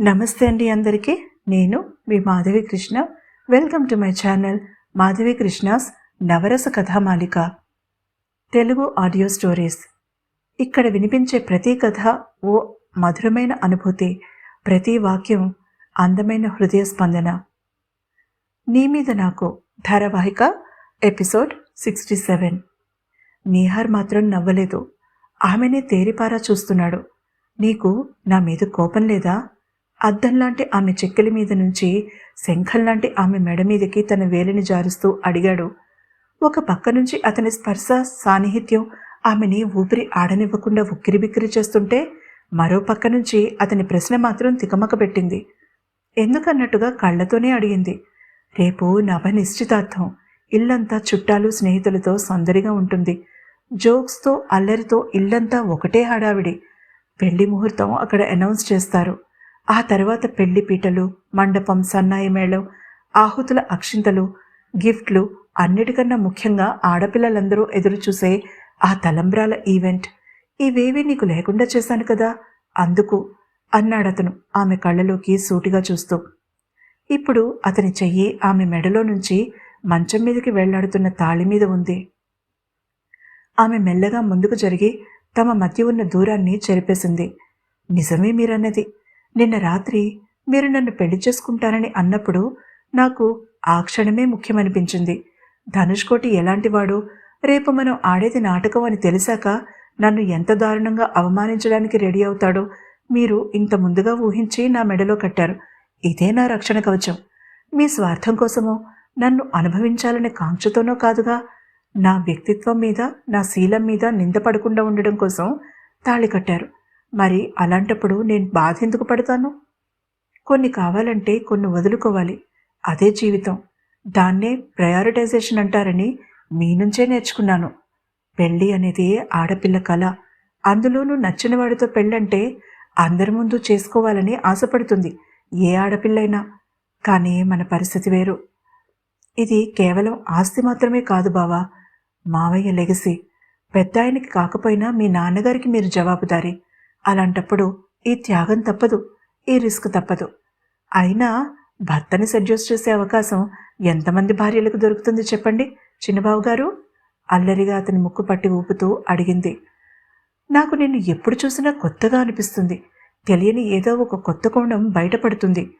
నమస్తే అండి అందరికీ. నేను మీ Madhavi Krishna. Welcome to my channel Madhavi Krishna's Navarasa Kathamalika. Telugu audio stories. ఇక్కడ వినిపించే ప్రతి కథ ఓ మధురమైన అనుభూతి ప్రతి వాక్యం అందమైన హృదయ స్పందన. నీ మీద నాకు ధారావాహిక ఎపిసోడ్ సిక్స్టీ సెవెన్. నీహార్ మాత్రం నవ్వలేదు. ఆమెనే తేరిపారా చూస్తున్నాడు. నీకు నా మీద కోపం లేదా? అద్దంలాంటి ఆమె చెక్కలి మీద నుంచి శంఖంలాంటి ఆమె మెడ మీదకి తన వేలిని జారుస్తూ అడిగాడు. ఒక పక్క నుంచి అతని స్పర్శ సాన్నిహిత్యం ఆమెని ఊపిరి ఆడనివ్వకుండా ఉక్కిరిబిక్కిరి చేస్తుంటే మరో పక్క నుంచి అతని ప్రశ్న మాత్రం తికమక పెట్టింది ఎందుకన్నట్టుగా కళ్ళతోనే అడిగింది. రేపు నవ నిశ్చితార్థం ఇల్లంతా చుట్టాలు స్నేహితులతో సందడిగా ఉంటుంది. జోక్స్తో అల్లరితో ఇల్లంతా ఒకటే హడావిడి. పెళ్ళి ముహూర్తం అక్కడ అనౌన్స్ చేస్తారు. ఆ తర్వాత పెళ్ళి పీటలు మండపం సన్నాయి మేళం ఆహుతుల అక్షింతలు గిఫ్ట్లు అన్నిటికన్నా ముఖ్యంగా ఆడపిల్లలందరూ ఎదురుచూసే ఆ తలంబ్రాల ఈవెంట్. ఇవేవీ నీకు లేకుండా చేశాను కదా? అందుకు అన్నాడతను ఆమె కళ్ళలోకి సూటిగా చూస్తూ. ఇప్పుడు అతని చెయ్యి ఆమె మెడలో నుంచి మంచం మీదకి వెళ్ళాడుతున్న తాళి మీద ఉంది. ఆమె మెల్లగా ముందుకు జరిగి తమ మధ్య ఉన్న దూరాన్ని చెరిపేసింది. నిజమే మీరన్నది. నిన్న రాత్రి మీరు నన్ను పెళ్ళి చేసుకుంటారని అన్నప్పుడు నాకు ఆ క్షణమే ముఖ్యమనిపించింది. ధనుష్ కోటి ఎలాంటివాడు? రేపు మనం ఆడేది నాటకం అని తెలిసాక నన్ను ఎంత దారుణంగా అవమానించడానికి రెడీ అవుతాడో మీరు ఇంత ముందుగా ఊహించి నా మెడలో కట్టారు. ఇదే నా రక్షణ కవచం. మీ స్వార్థం కోసమో నన్ను అనుభవించాలనే కాంక్షతోనో కాదుగా? నా వ్యక్తిత్వం మీద నా శీలం మీద నిందపడకుండా ఉండడం కోసం తాళి కట్టారు. మరి అలాంటప్పుడు నేను బాధ ఎందుకు పడతాను? కొన్ని కావాలంటే కొన్ని వదులుకోవాలి. అదే జీవితం. దాన్నే ప్రయారిటైజేషన్ అంటారని మీ నుంచే నేర్చుకున్నాను. పెళ్ళి అనేది ఆడపిల్ల కళ అందులోనూ నచ్చిన వాడితో పెళ్ళంటే అందరి ముందు చేసుకోవాలని ఆశపడుతుంది. ఏ ఆడపిల్లైనా. కానీ మన పరిస్థితి వేరు. ఇది కేవలం ఆస్తి మాత్రమే కాదు బావా. మావయ్య లెగసి. పెద్ద ఆయనకి కాకపోయినా మీ నాన్నగారికి మీరు జవాబుదారీ. అలాంటప్పుడు ఈ త్యాగం తప్పదు ఈ రిస్క్ తప్పదు. అయినా భర్తని సెడ్యూస్ చేసే అవకాశం ఎంతమంది భార్యలకు దొరుకుతుంది చెప్పండి చిన్నబాబు గారు? అల్లరిగా అతని ముక్కు పట్టి ఊపుతూ అడిగింది. నాకు నిన్ను ఎప్పుడు చూసినా కొత్తగా అనిపిస్తుంది. తెలియని ఏదో ఒక కొత్త కోణం బయటపడుతుంది.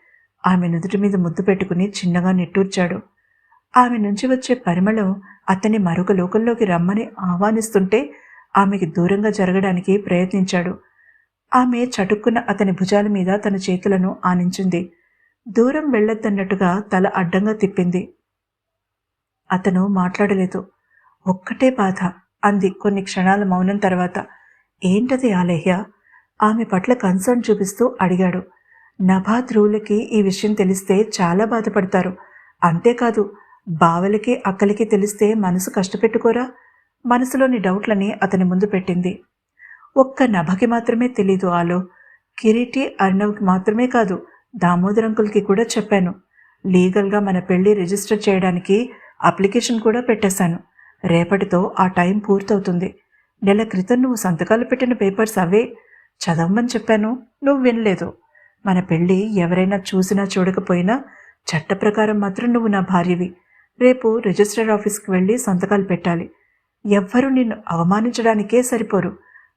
ఆమె నుదుటి మీద ముద్దు పెట్టుకుని చిన్నగా నిట్టూర్చాడు. ఆమె నుంచి వచ్చే పరిమళం అతన్ని మరొక లోకంలోకి రమ్మని ఆహ్వానిస్తుంటే ఆమెకి దూరంగా జరగడానికి ప్రయత్నించాడు. ఆమె చటుక్కున్న అతని భుజాల మీద తన చేతులను ఆనించింది. దూరం వెళ్ళొద్దన్నట్టుగా తల అడ్డంగా తిప్పింది. అతను మాట్లాడలేదు. ఒక్కటే బాధ అంది కొన్ని క్షణాల మౌనం తర్వాత. ఏంటది ఆలహ్య? ఆమె పట్ల కన్సర్న్ చూపిస్తూ అడిగాడు. నభా ధ్రువులకి ఈ విషయం తెలిస్తే చాలా బాధపడతారు. అంతేకాదు బావలకి అక్కలకి తెలిస్తే మనసు కష్టపెట్టుకోరా? మనసులోని డౌట్లని అతని ముందు పెట్టింది. ఒక్క నభకి మాత్రమే తెలీదు ఆలో. కిరీటి అర్ణవ్కి మాత్రమే కాదు దామోదర్ అంకుల్కి కూడా చెప్పాను. లీగల్గా మన పెళ్ళి రిజిస్టర్ చేయడానికి అప్లికేషన్ కూడా పెట్టేశాను. రేపటితో ఆ టైం పూర్తవుతుంది. నెల క్రితం నువ్వు సంతకాలు పెట్టిన పేపర్స్ అవే. చదవమని చెప్పాను నువ్వు వినలేదు. మన పెళ్ళి ఎవరైనా చూసినా చూడకపోయినా చట్ట ప్రకారం మాత్రం నువ్వు నా భార్యవి. రేపు రిజిస్టర్ ఆఫీస్కి వెళ్ళి సంతకాలు పెట్టాలి. ఎవ్వరూ నిన్ను అవమానించడానికే సరిపోరు.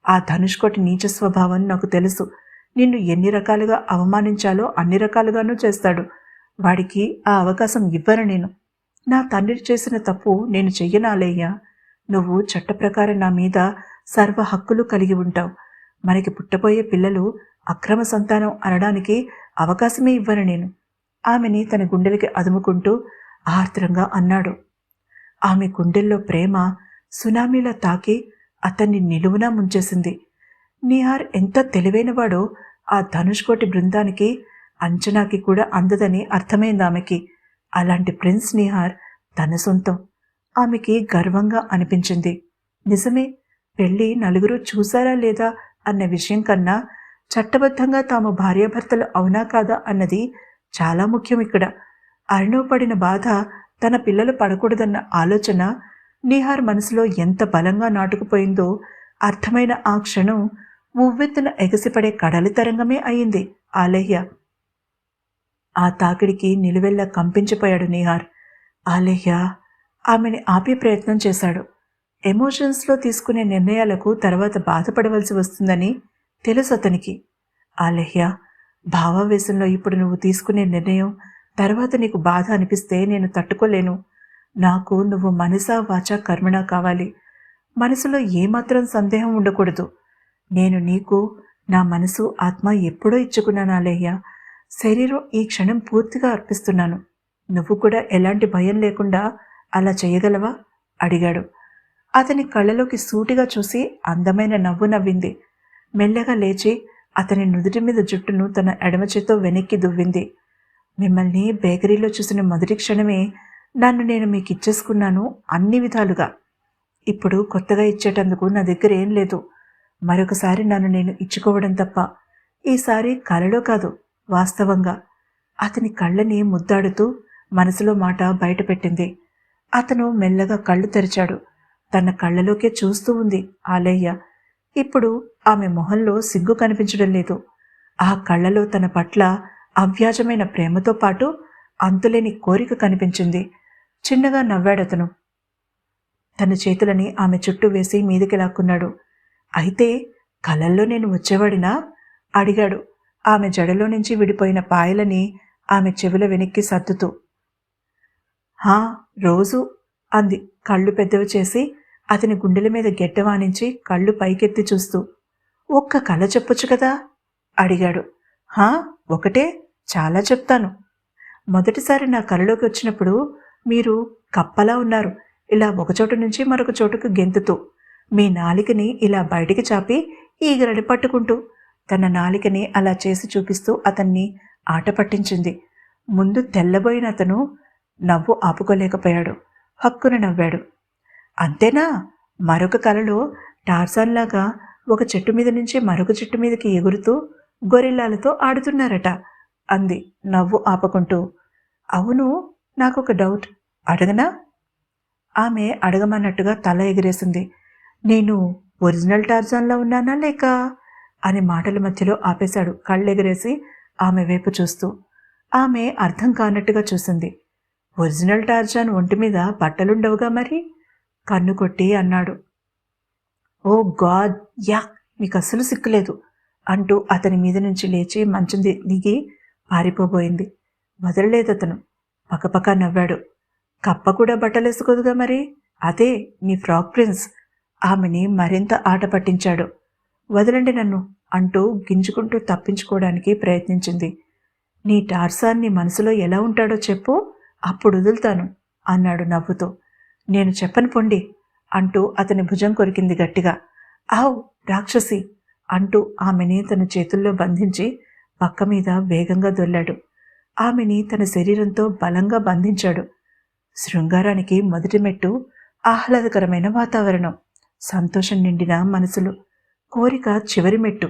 ఆ ధనుష్కోటి నీచ స్వభావం నాకు తెలుసు. నిన్ను ఎన్ని రకాలుగా అవమానించాలో అన్ని రకాలుగానూ చేస్తాడు. వాడికి ఆ అవకాశం ఇవ్వను నేను. నా తండ్రి చేసిన తప్పు నేను చెయ్యనాలేయ్యా. నువ్వు చట్ట ప్రకారం నా మీద సర్వ హక్కులు కలిగి ఉంటావు. మనకి పుట్టబోయే పిల్లలు అక్రమ సంతానం అనడానికి అవకాశమే ఇవ్వను నేను. ఆమెని తన గుండెలకి అదుముకుంటూ ఆర్ద్రంగా అన్నాడు. ఆమె గుండెల్లో ప్రేమ సునామీలా తాకి అతన్ని నిలువునా ముంచేసింది. నిహార్ ఎంత తెలివైనవాడో ఆ ధనుష్కోటి బృందానికి అంచనాకి కూడా అందదని అర్థమైంది ఆమెకి. అలాంటి ప్రిన్స్ నిహార్ తన సొంతం. ఆమెకి గర్వంగా అనిపించింది. నిజమే పెళ్ళి నలుగురు చూసారా లేదా అన్న విషయం కన్నా చట్టబద్ధంగా తాము భార్యాభర్తలు అవునా కాదా అన్నది చాలా ముఖ్యం ఇక్కడ. అర్ణవ్ పడిన బాధ తన పిల్లలు పడకూడదన్న ఆలోచన నిహార్ మనసులో ఎంత బలంగా నాటుకుపోయిందో అర్థమైన ఆ క్షణం ఉవ్వెత్తున ఎగసిపడే కడలి తరంగమే అయింది. ఆలయ్య ఆ తాకిడికి నిలువెల్లా కంపించిపోయాడు నిహార్. ఆలహ్య ఆమెని ఆపే ప్రయత్నం చేశాడు. ఎమోషన్స్లో తీసుకునే నిర్ణయాలకు తర్వాత బాధపడవలసి వస్తుందని తెలుసు అతనికి. ఆలహ్య భావావేశంలో ఇప్పుడు నువ్వు తీసుకునే నిర్ణయం తర్వాత నీకు బాధ అనిపిస్తే నేను తట్టుకోలేను. నాకు నువ్వు మనసా వాచ కర్మణ కావాలి. మనసులో ఏమాత్రం సందేహం ఉండకూడదు. నేను నీకు నా మనసు ఆత్మ ఎప్పుడో ఇచ్చుకున్నాను ఆలేహ్య శరీరం ఈ క్షణం పూర్తిగా అర్పిస్తున్నాను. నువ్వు కూడా ఎలాంటి భయం లేకుండా అలా చేయగలవా? అడిగాడు. అతని కళ్ళలోకి సూటిగా చూసి అందమైన నవ్వు నవ్వింది. మెల్లగా లేచి అతని నుదుటి మీద జుట్టును తన ఎడమ చేత్తో వెనక్కి దువ్వింది. మిమ్మల్ని బేకరీలో చూసిన మొదటి క్షణమే నన్ను నేను మీకు ఇచ్చేసుకున్నాను అన్ని విధాలుగా. ఇప్పుడు కొత్తగా ఇచ్చేటందుకు నా దగ్గర ఏం లేదు. మరొకసారి నన్ను నేను ఇచ్చుకోవడం తప్ప ఈసారి కలలో కాదు వాస్తవంగా. అతని కళ్ళని ముద్దాడుతూ మనసులో మాట బయటపెట్టింది. అతను మెల్లగా కళ్ళు తెరిచాడు. తన కళ్ళలోకే చూస్తూ ఉంది ఆలయ్య. ఇప్పుడు ఆమె మొహంలో సిగ్గు కనిపించడం లేదు. ఆ కళ్ళలో తన పట్ల అవ్యాజమైన ప్రేమతో పాటు అంతులేని కోరిక కనిపించింది. చిన్నగా నవ్వాడతను. తన చేతులని ఆమె చుట్టూ వేసి మీదికి లాక్కున్నాడు. అయితే కలల్లో నేను వచ్చేవాడినా? అడిగాడు. ఆమె జడలో నుంచి విడిపోయిన పాయలని ఆమె చెవుల వెనక్కి సర్దుతూ. హా రోజు? అంది. కళ్ళు పెద్దవి చేసి అతని గుండెల మీద గెడ్డవానించి కళ్ళు పైకెత్తి చూస్తూ. ఒక్క కళ చెప్పొచ్చు కదా? అడిగాడు. హా ఒకటే? చాలా చెప్తాను. మొదటిసారి నా కలలోకి వచ్చినప్పుడు మీరు కప్పలా ఉన్నారు. ఇలా ఒకచోటు నుంచి మరొక చోటుకు గెంతుతూ మీ నాలికని ఇలా బయటికి చాపి ఈగరని పట్టుకుంటూ తన నాలికని అలా చేసి చూపిస్తూ అతన్ని ఆట పట్టించింది. ముందు తెల్లబోయిన అతను నవ్వు ఆపుకోలేకపోయాడు. హక్కున నవ్వాడు. అంతేనా? మరొక కలలో టార్సాన్లాగా ఒక చెట్టు మీద నుంచి మరొక చెట్టు మీదకి ఎగురుతూ గొరిల్లాలతో ఆడుతున్నారట అంది నవ్వు ఆపకుంటూ. అవును నాకు ఒక డౌట్. అడగనా? ఆమె అడగమన్నట్టుగా తల ఎగిరేసింది. నేను ఒరిజినల్ టార్జాన్లో ఉన్నానా లేక? అని మాటల మధ్యలో ఆపేశాడు కళ్ళెగిరేసి ఆమె వైపు చూస్తూ. ఆమె అర్థం కానట్టుగా చూసింది. ఒరిజినల్ టార్జాన్ ఒంటి మీద బట్టలుండవుగా మరి? కన్ను కొట్టి అన్నాడు. ఓ గాడ్ యా మీకు అస్సలు సిక్కులేదు అంటూ అతని మీద నుంచి లేచి మంచం దిగి పారిపోబోయింది. వదలలేదు అతను పక్కపక్క నవ్వాడు. కప్ప కూడా బట్టలేసుకోదుగా మరి? అదే నీ ఫ్రాక్ ప్రిన్స్. ఆమెని మరింత ఆట పట్టించాడు. వదలండి నన్ను అంటూ గింజుకుంటూ తప్పించుకోవడానికి ప్రయత్నించింది. నీ టార్సాన్ని మనసులో ఎలా ఉంటాడో చెప్పు అప్పుడు వదులుతాను అన్నాడు నవ్వుతూ. నేను చెప్పను పొండి అంటూ అతని భుజం కొరికింది గట్టిగా. ఆవ్ రాక్షసి అంటూ ఆమెని తన చేతుల్లో బంధించి పక్క మీద వేగంగా దొల్లాడు. ఆమెని తన శరీరంతో బలంగా బంధించాడు. శృంగారానికి మొదటి మెట్టు ఆహ్లాదకరమైన వాతావరణం. సంతోషం నిండిన మనసులు. కోరిక చివరి మెట్టు.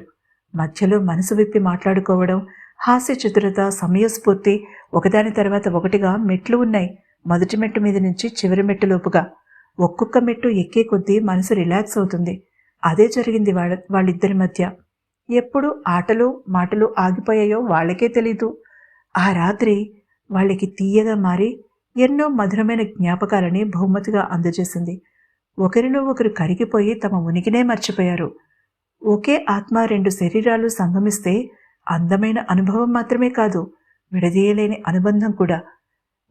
మధ్యలో మనసు విప్పి మాట్లాడుకోవడం హాస్య చతురత సమయస్ఫూర్తి ఒకదాని తర్వాత ఒకటిగా మెట్లు ఉన్నాయి. మొదటి మెట్టు మీద నుంచి చివరి మెట్టు లోపుగా. ఒక్కొక్క మెట్టు ఎక్కే కొద్దీ మనసు రిలాక్స్ అవుతుంది. అదే జరిగింది వాళ్ళ వాళ్ళిద్దరి మధ్య. ఎప్పుడు ఆటలు మాటలు ఆగిపోయాయో వాళ్ళకే తెలీదు. ఆ రాత్రి వాళ్ళకి తీయగా మారి ఎన్నో మధురమైన జ్ఞాపకాలని బహుమతిగా అందజేసింది. ఒకరిలో ఒకరు కరిగిపోయి తమ ఉనికినే మర్చిపోయారు. ఒకే ఆత్మ రెండు శరీరాలు సంగమిస్తే అందమైన అనుభవం మాత్రమే కాదు విడదీయలేని అనుబంధం కూడా.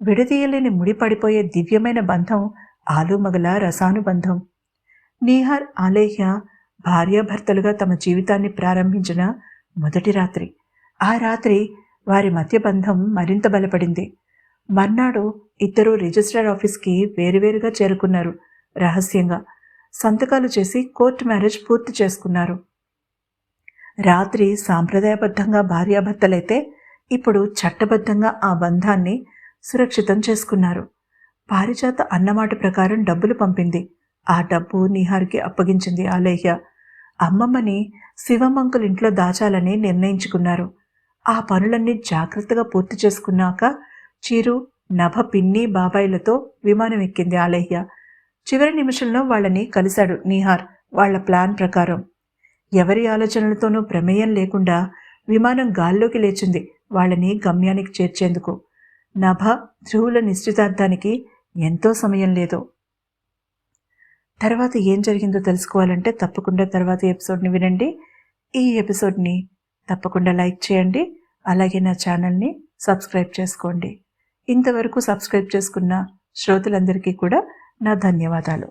విడదీయలేని ముడిపడిపోయే దివ్యమైన బంధం ఆలుమగల రసానుబంధం. నీహార్ ఆలేహ్య భార్యాభర్తలుగా తమ జీవితాన్ని ప్రారంభించిన మొదటి రాత్రి. ఆ రాత్రి వారి మధ్య బంధం మరింత బలపడింది. మర్నాడు ఇద్దరు రిజిస్ట్రార్ ఆఫీస్కి వేరువేరుగా చేరుకున్నారు. రహస్యంగా సంతకాలు చేసి కోర్టు మ్యారేజ్ పూర్తి చేసుకున్నారు. రాత్రి సాంప్రదాయబద్ధంగా భార్యాభర్తలైతే ఇప్పుడు చట్టబద్ధంగా ఆ బంధాన్ని సురక్షితం చేసుకున్నారు. పారిజాత అన్నమాట ప్రకారం డబ్బులు పంపింది. ఆ డబ్బు నిహార్కి అప్పగించింది ఆలేహ్య అమ్మమ్మని శివమంకులింట్లో దాచాలని నిర్ణయించుకున్నారు. ఆ పనులన్నీ జాగ్రత్తగా పూర్తి చేసుకున్నాక చిరు నభ పిన్ని బాబాయిలతో విమానం ఎక్కింది ఆలయ్య. చివరి నిమిషంలో వాళ్ళని కలిశాడు నిహార్ వాళ్ళ ప్లాన్ ప్రకారం. ఎవరి ఆలోచనలతోనూ ప్రమేయం లేకుండా విమానం గాల్లోకి లేచింది వాళ్ళని గమ్యానికి చేర్చేందుకు. నభ ధ్రువుల నిశ్చితార్థానికి ఎంతో సమయం లేదు. తర్వాత ఏం జరిగిందో తెలుసుకోవాలంటే తప్పకుండా తర్వాత ఎపిసోడ్ని వినండి. ఈ ఎపిసోడ్ని తప్పకుండా లైక్ చేయండి. అలాగే నా ఛానల్ని సబ్స్క్రైబ్ చేసుకోండి. ఇంతవరకు సబ్స్క్రైబ్ చేసుకున్న శ్రోతలందరికీ కూడా నా ధన్యవాదాలు.